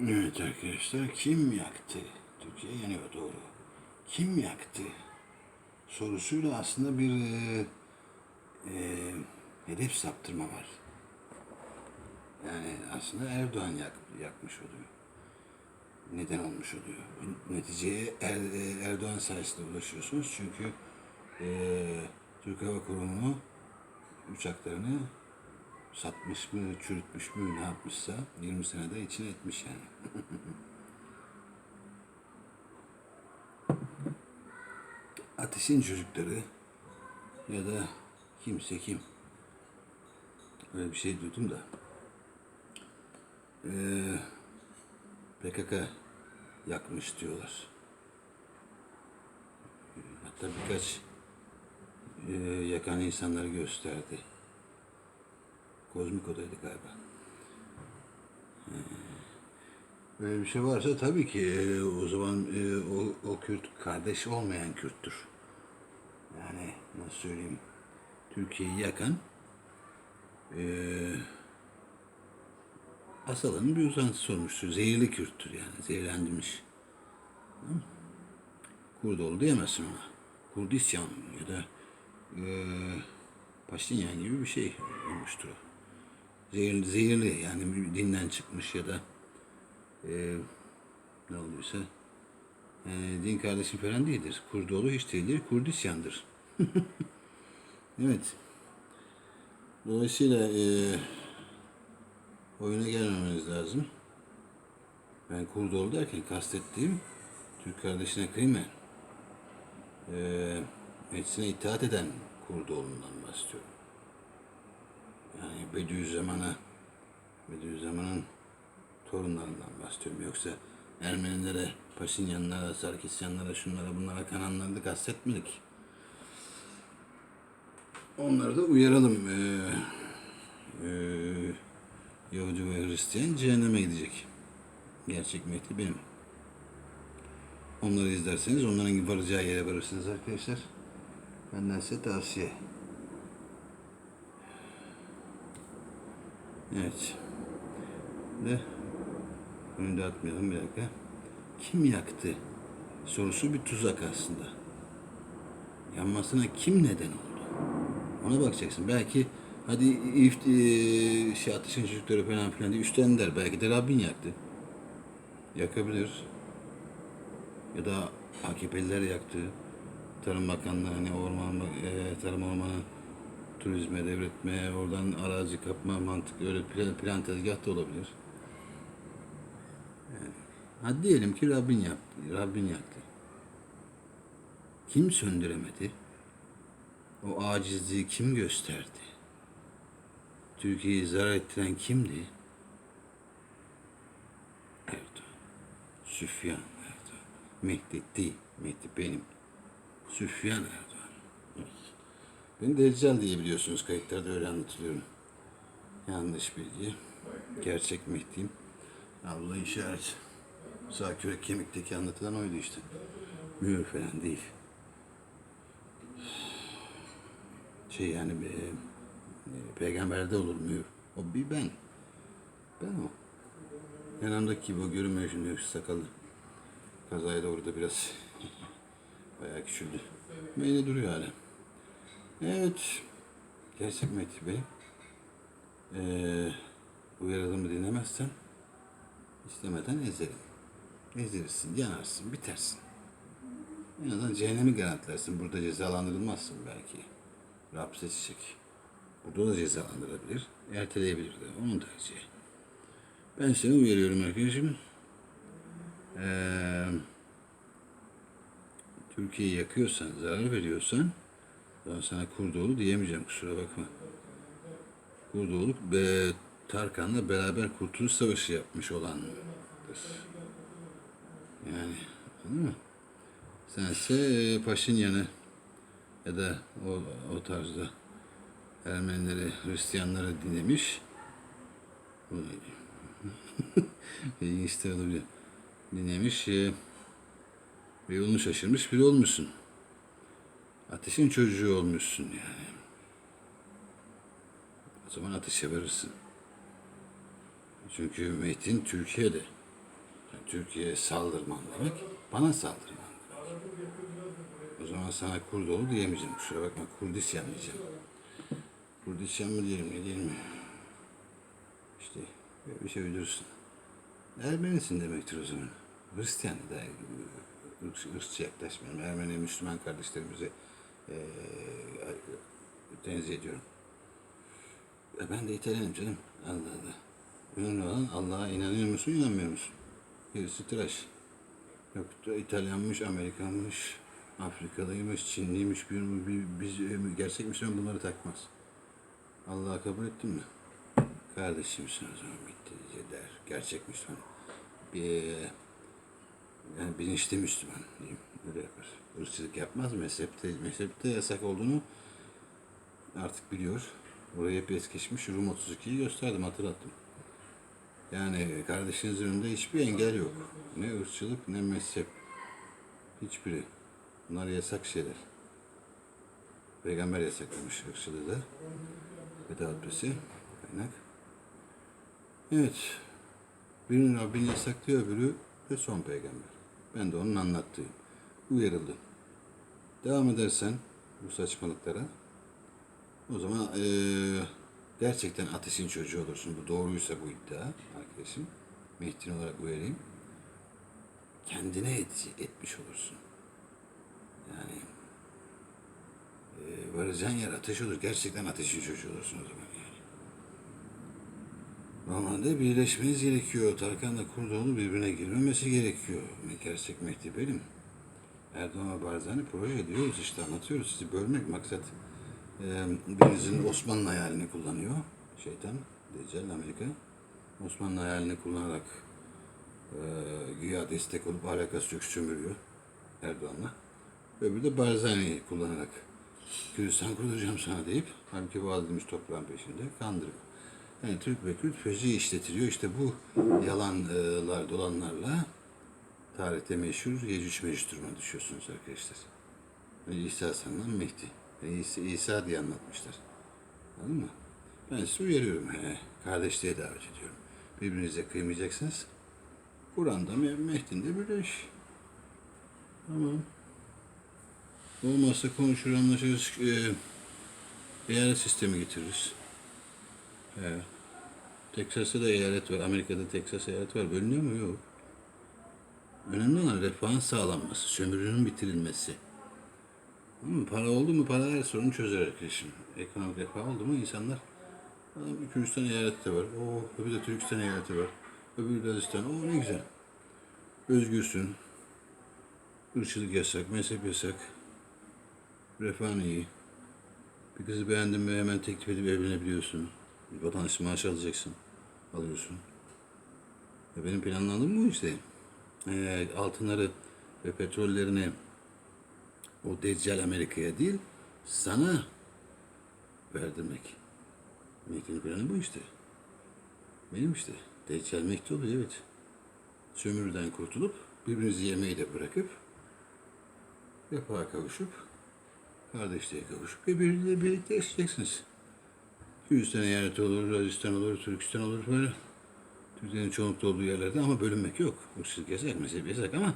Evet arkadaşlar kim yaktı? Türkiye yanıyor doğru. Kim yaktı? Sorusuyla aslında bir e, e, hedef saptırma var. Yani aslında Erdoğan yak, yakmış oluyor. Neden olmuş oluyor? Neticeye er, e, Erdoğan sayesinde ulaşıyorsunuz. Çünkü e, Türk Hava Kurumu uçaklarını satmış mı, çürütmüş mü, ne yapmışsa 20 senede içine etmiş yani. Ateşin çocukları ya da kimse kim. Öyle bir şey duydum da. Ee, PKK yakmış diyorlar. Hatta birkaç e, yakan insanları gösterdi. Kozmik odaydı galiba. Ee, Böyle bir şey varsa tabii ki e, o zaman e, o, o Kürt kardeş olmayan Kürttür. Yani nasıl söyleyeyim Türkiye'yi yakan e, Asala'nın bir uzantısı olmuştur. Zehirli Kürttür yani. Zehirlendirmiş. Tamam mı? Kurdoğlu diyemezsin ona. Kurdistan ya da e, Paşinyan gibi bir şey olmuştur o. Zehirli, zehirli yani dinden çıkmış ya da e, ne oluyorsa e, din kardeşim falan değildir. Kurdoğlu hiç değildir. Kurdisyan'dır. evet. Dolayısıyla e, oyuna gelmemeniz lazım. Ben Kurdoğlu derken kastettiğim Türk kardeşine kıymayan, e, meclisine itaat eden Kurdoğlu'ndan bahsediyorum. Yani Bediüzzaman'a, Bediüzzaman'ın torunlarından bahsediyorum. Yoksa Ermenilere, Paşinyanlara, Sarkisyanlara, şunlara bunlara kananları da kastetmedik. Onları da uyaralım. Ee, ee, Yahudi ve Hristiyan cehenneme gidecek. Gerçek Mehdi benim. Onları izlerseniz onların varacağı yere varırsınız arkadaşlar. Benden size tavsiye. Evet. De önünde atmayalım bir dakika. Kim yaktı? Sorusu bir tuzak aslında. Yanmasına kim neden oldu? Ona bakacaksın. Belki hadi ift, e, şey ateşin çocukları falan filan diye üstten der. Belki de Rabbin yaktı. Yakabilir. Ya da AKP'liler yaktı. Tarım Bakanlığı hani orman, e, tarım ormanı turizme, devretmeye, oradan arazi kapma mantık öyle plan, plan tezgah da olabilir. Yani, hadi diyelim ki Rabbin yaptı, Rabbin yaktı. Kim söndüremedi? O acizliği kim gösterdi? Türkiye'yi zarar ettiren kimdi? Erdoğan. Süfyan Erdoğan. Mehdi değil. Mehdi benim. Süfyan Erdoğan. Evet. Beni Deccal diye biliyorsunuz kayıtlarda öyle anlatılıyorum. Yanlış bilgi. Gerçek Mehdi'yim. Abla işaret. Sağ kürek kemikteki anlatılan oydu işte. Mühür falan değil. Şey yani e, peygamberde olur mühür. O bir ben. Ben o. Yanımdaki gibi o görünmüyor şimdi şu sakalı. Kazayla orada biraz bayağı küçüldü. Böyle duruyor hala. Evet. Gerçek Mehdi Bey. Ee, uyarılımı dinlemezsen istemeden ezerim. Ezilirsin, yanarsın, bitersin. En azından cehennemi garantilersin. Burada cezalandırılmazsın belki. Rab seçecek. Burada da cezalandırabilir. Erteleyebilir de. Onun tercihi. Ben seni uyarıyorum arkadaşım. Ee, Türkiye'yi yakıyorsan, zarar veriyorsan ben sana Kurdoğlu diyemeyeceğim kusura bakma. Kurdoğlu be, Tarkan'la beraber Kurtuluş Savaşı yapmış olandır. Yani anladın mı? Sense e, Paşinyan'ı ya da o, o tarzda Ermenileri, Hristiyanları dinlemiş. İlginç de olabilir. Dinlemiş ve yolunu şaşırmış biri olmuşsun. Ateşin çocuğu olmuşsun yani. O zaman ateşe verirsin. Çünkü Mehdi'nin Türkiye'de Türkiye'ye saldırman demek, bana saldırman demek. O zaman sana Kurdoğlu diyemeyeceğim. Kusura bakma Kurdisyan diyeceğim. Kurdisyan mı diyelim ne diyelim mi? İşte bir şey uydurursun. Ermenisin demektir o zaman. Hristiyan da ırkçı yaklaşmayalım. Ermeni Müslüman kardeşlerimize eee tenzih ediyorum. E ben de İtalyanım canım. Allah Allah. Önemli olan Allah'a inanıyor musun, inanmıyor musun? Gerisi tıraş. Yok İtalyanmış, Amerikanmış, Afrikalıymış, Çinliymiş, bir, bir, biz e, gerçek Müslüman bunları takmaz. Allah'a kabul ettin mi? Kardeşimsin o zaman bitti diye der. Gerçek Müslüman. Bir, yani bilinçli Müslüman diyeyim. Öyle yapar. Irkçılık yapmaz. Mezhepte, mezhepte yasak olduğunu artık biliyor. Oraya hep es geçmiş. Rum 32'yi gösterdim, hatırlattım. Yani kardeşinizin önünde hiçbir engel yok. Ne ırkçılık ne mezhep. Hiçbiri. Bunlar yasak şeyler. Peygamber yasaklamış ırkçılığı da. Veda hutbesi. Kaynak. Evet. Birinin Rabbini yasaklıyor öbürü ve son peygamber. Ben de onun anlattığı. Uyarıldı. Devam edersen bu saçmalıklara o zaman eee, gerçekten ateşin çocuğu olursun. Bu doğruysa bu iddia arkadaşım. Mehdi'nin olarak uyarayım. Kendine et, etmiş olursun. Yani eee varacağın yer ateş olur. Gerçekten ateşin çocuğu olursun o zaman yani. Normalde birleşmeniz gerekiyor. Tarkan'la Kurdoğlu birbirine girmemesi gerekiyor. Gerçek Mehdi benim. Erdoğan ve Barzani proje diyoruz işte anlatıyoruz. Sizi bölmek maksat e, birinizin Osmanlı hayalini kullanıyor. Şeytan, Deccal Amerika. Osmanlı hayalini kullanarak e, güya destek olup alakası yok sömürüyor Erdoğan'la. Öbürü de Barzani'yi kullanarak Kürdistan kuracağım sana deyip halbuki vaat edilmiş toprağın peşinde kandırıyor. Yani Türk ve Kürt feci işletiliyor. İşte bu yalanlar dolanlarla tarihte meşhur Yecüc Mecüc durumuna düşüyorsunuz arkadaşlar. Ve İsa sanılan Mehdi. Ve İsa, İsa diye anlatmışlar. Anladın mı? Ben size uyarıyorum. He, kardeşliğe davet ediyorum. Birbirinize kıymayacaksınız. Kur'an'da Me- Mehdi'nde birleş. Tamam. Olmazsa konuşur anlaşırız. Ee, eyalet sistemi getiririz. He. Teksas'ta da eyalet var. Amerika'da Teksas eyaleti var. Bölünüyor mu? Yok. Önemli olan refahın sağlanması, sömürünün bitirilmesi. Ama para oldu mu para her sorunu çözer arkadaşım. Ekonomik refah oldu mu insanlar adam Kürdistan eyaleti de var. O öbürü de Türkistan eyaleti var. Öbürü de Lazistan. O ne güzel. Özgürsün. Irkçılık yasak, mezhep yasak. Refahın iyi. Bir kızı beğendin mi hemen teklif edip evlenebiliyorsun. Bir vatandaş maaşı alacaksın. Alıyorsun. E benim planladığım bu işte. E, altınları ve petrollerini o Deccal Amerika'ya değil, sana verdirmek. Mehdi'nin planı bu işte. Benim işte. Deccal oluyor evet. Sömürüden kurtulup birbirinizi yemeği de bırakıp refaha kavuşup kardeşliğe kavuşup birbiriyle birlikte yaşayacaksınız. Kürdistan eyaleti olur, Lazistan olur, Türkistan olur böyle. Türkiye'nin çoğunlukta olduğu yerlerde ama bölünmek yok. Irkçılık yasak, mezhep yasak ama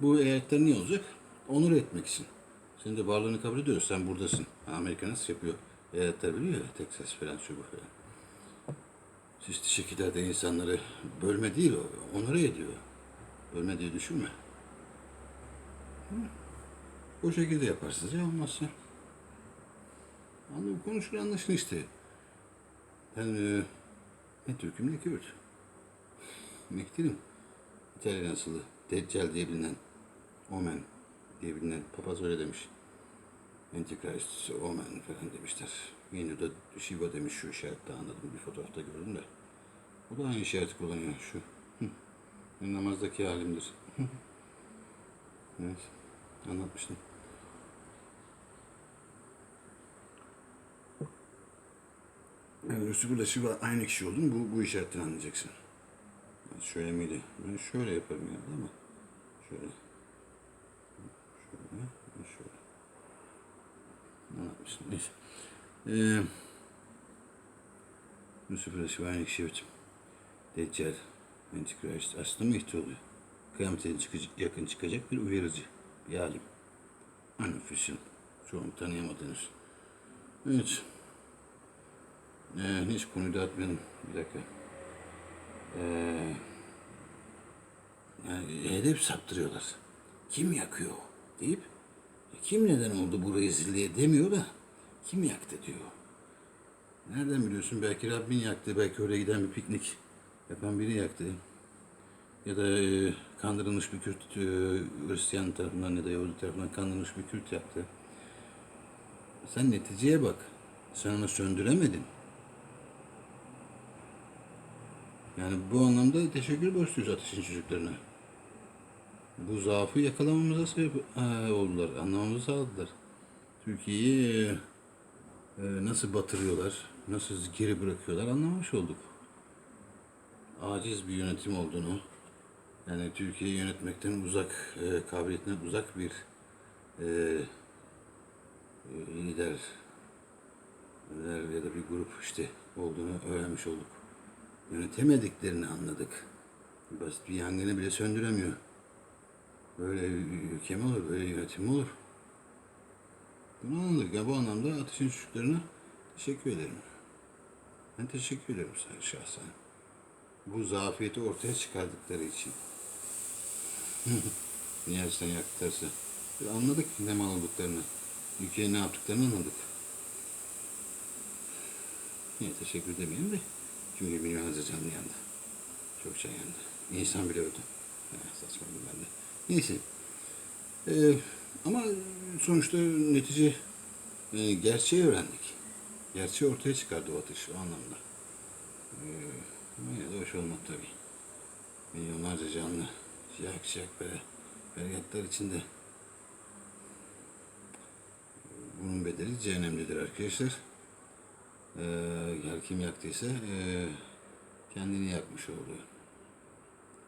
bu eyaletler niye olacak? Onur etmek için. Senin de varlığını kabul ediyoruz. Sen buradasın. Amerika nasıl yapıyor? Eyaletler biliyor ya. Texas falan, şu bu falan. Çeşitli şekillerde insanları bölme değil o. Onur ediyor. Bölme diye düşünme. O şekilde yaparsınız ya olmazsa. Anladın konuşur anlaşın işte. Ben e, ne Türk'üm ne Kürt. Mehdi'nim. İtalyan asılı. Deccal diye bilinen. Omen diye bilinen. Papaz öyle demiş. Antichrist, Omen falan demişler. Yine de Shiva demiş şu işaretle anladım. Bir fotoğrafta gördüm de. O da aynı işareti kullanıyor şu. Benim namazdaki halimdir. Evet. Anlatmıştım. Yani Lucifer'la Shiva aynı kişi oldun bu, bu işaretten anlayacaksın. Şöyle miydi? Ben şöyle yaparım yani ama şöyle. Şöyle, şöyle. Anlatmıştım. Neyse. Ee, aynı kişi evet. Deccal, Antichrist aslında Mehdi oluyor. kıyametin çıkacak, yakın çıkacak bir uyarıcı, bir alim. Anfüsün. Çoğunu tanıyamadınız. Evet. Ee, hiç konuyu dağıtmayalım. Bir dakika. Ee, yani hedef saptırıyorlar. Kim yakıyor deyip kim neden oldu bu rezilliğe demiyor da kim yaktı diyor. Nereden biliyorsun? Belki Rabbin yaktı, belki oraya giden bir piknik yapan biri yaktı. Ya da e, kandırılmış bir Kürt, e, Hristiyan tarafından ya da Yahudi tarafından kandırılmış bir Kürt yaktı. Sen neticeye bak. Sen onu söndüremedin. Yani bu anlamda teşekkür borçluyuz ateşin çocuklarına. Bu zaafı yakalamamıza sebep ha, oldular. Anlamamızı sağladılar. Türkiye'yi e, e, nasıl batırıyorlar, nasıl geri bırakıyorlar anlamış olduk. Aciz bir yönetim olduğunu, yani Türkiye'yi yönetmekten uzak, e, kabiliyetinden uzak bir e, e, lider ya da bir grup işte olduğunu öğrenmiş olduk. Yönetemediklerini anladık. Basit bir yangını bile söndüremiyor. Böyle ülke olur, böyle yönetim olur? Bunu anladık. Ya bu anlamda ateşin çocuklarına teşekkür ederim. Ben teşekkür ederim sana şahsen. Bu zafiyeti ortaya çıkardıkları için. Niye sen yaktılarsa. Anladık ne mal olduklarını. Ülkeye ne yaptıklarını anladık. Niye teşekkür demeyelim de. Çünkü milyonlarca canlı yandı. Çok can yandı. İnsan bile öldü. Ha, saçmaladım ben de. Neyse. Ee, ama sonuçta netice e, gerçeği öğrendik. Gerçeği ortaya çıkardı o atış o anlamda. Ee, yine de hoş olmadı tabii. Milyonlarca canlı siyah siyah böyle feryatlar içinde. Bunun bedeli cehennemdedir arkadaşlar. Ee, her kim yaktıysa e, kendini yakmış oldu.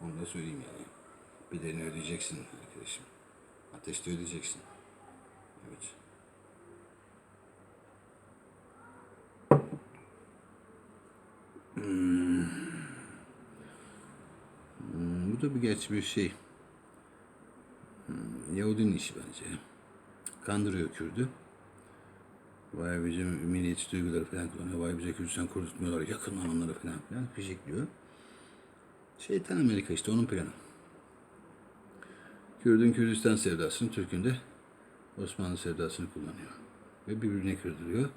Onu da söyleyeyim yani. Bedelini ödeyeceksin arkadaşım. Ateşte ödeyeceksin. Evet. Hmm. Hmm, Bu da bir gerçi bir şey. Hmm, Yahudinin işi bence. Kandırıyor Kürdü. Vay bizim milliyetçi duyguları falan kullanıyor. Vay bize Kürdistan kurdurtmuyorlar. Yakın onları falan filan. Fişekliyor. Şeytan Amerika işte onun planı. Kürdün Kürdistan sevdasını, Türk'ün de Osmanlı sevdasını kullanıyor. Ve birbirine kırdırıyor.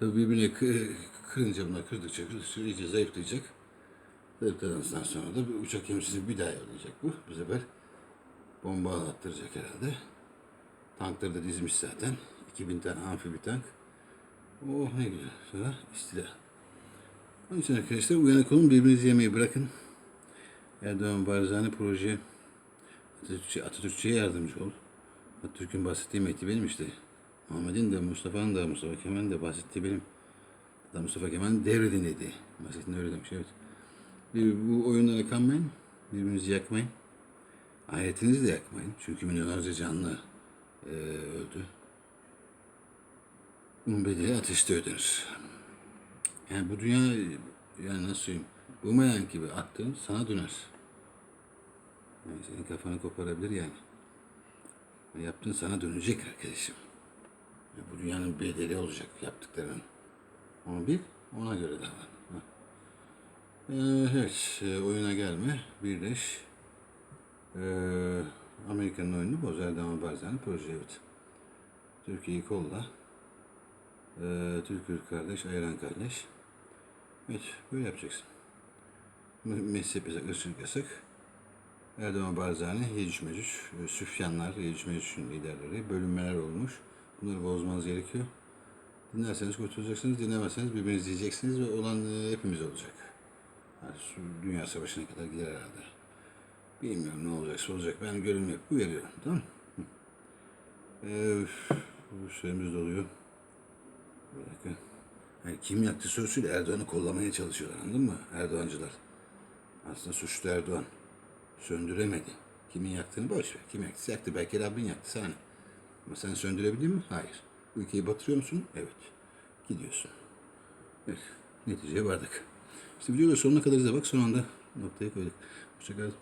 Tabii birbirine kı- kırınca bunlar kırdıkça kırdıkça iyice zayıflayacak. Zayıfladıktan sonra da bir uçak gemisini bir daha yollayacak bu. Bu sefer bomba attıracak herhalde. Tankları da dizmiş zaten. 2000 tane amfibi tank. Oh ne güzel. Sonra istila. Onun için arkadaşlar uyanık olun birbirinizi yemeyi bırakın. Erdoğan Barzani proje Atatürkçe, Atatürkçe'ye yardımcı ol. Atatürk'ün bahsettiği Mehdi benim işte. Muhammed'in de Mustafa'nın da Mustafa Kemal'in de bahsettiği benim. Hatta Mustafa Kemal'in devredin dedi. Bahsettiğinde öyle demiş evet. Bir, bu oyunlara kanmayın. Birbirinizi yakmayın. Ahiretinizi de yakmayın. Çünkü milyonlarca canlı eee, öldü. Bunun bedeli ateşte ödenir. Yani bu dünya yani nasıl söyleyeyim bumerang gibi attığın sana döner. Yani senin kafanı koparabilir yani. Yani Yaptığın sana dönecek arkadaşım. Bu dünyanın bedeli olacak yaptıklarının. Onu bil, ona göre davran. Ee, evet, e, oyuna gelme, birleş. Ee, Amerika'nın oyununu boz, Erdoğan Barzani proje evet. Türkiye'yi kolla. Ee, Türk kardeş, ayıran kardeş. Evet, böyle yapacaksın. Me- Mezhep yasak, ırkçılık yasak. Erdoğan Barzani, Yecüc Mecüc, e, Süfyanlar, Yecüc Mecüc'ün liderleri, bölünmeler olmuş. Bunları bozmanız gerekiyor. Dinlerseniz kurtulacaksınız, dinlemezseniz birbirinizi yiyeceksiniz ve olan e, hepimiz olacak. Yani dünya savaşına kadar gider herhalde. Bilmiyorum ne olacaksa olacak. Ben görevimi yapıp uyarıyorum. Tamam mı? Ee, süremiz doluyor. Bir dakika. Yani kim yaktı sözüyle Erdoğan'ı kollamaya çalışıyorlar anladın mı? Erdoğancılar. Aslında suçlu Erdoğan. Söndüremedi. Kimin yaktığını boş ver. Kim yaktıysa yaktı. Belki Rabbin yaktı sana. Ama sen söndürebildin mi? Hayır. Ülkeyi batırıyor musun? Evet. Gidiyorsun. Evet. Neticeye vardık. İşte videoda sonuna kadar izle bak. Son anda noktaya koyduk. Hoşçakalın.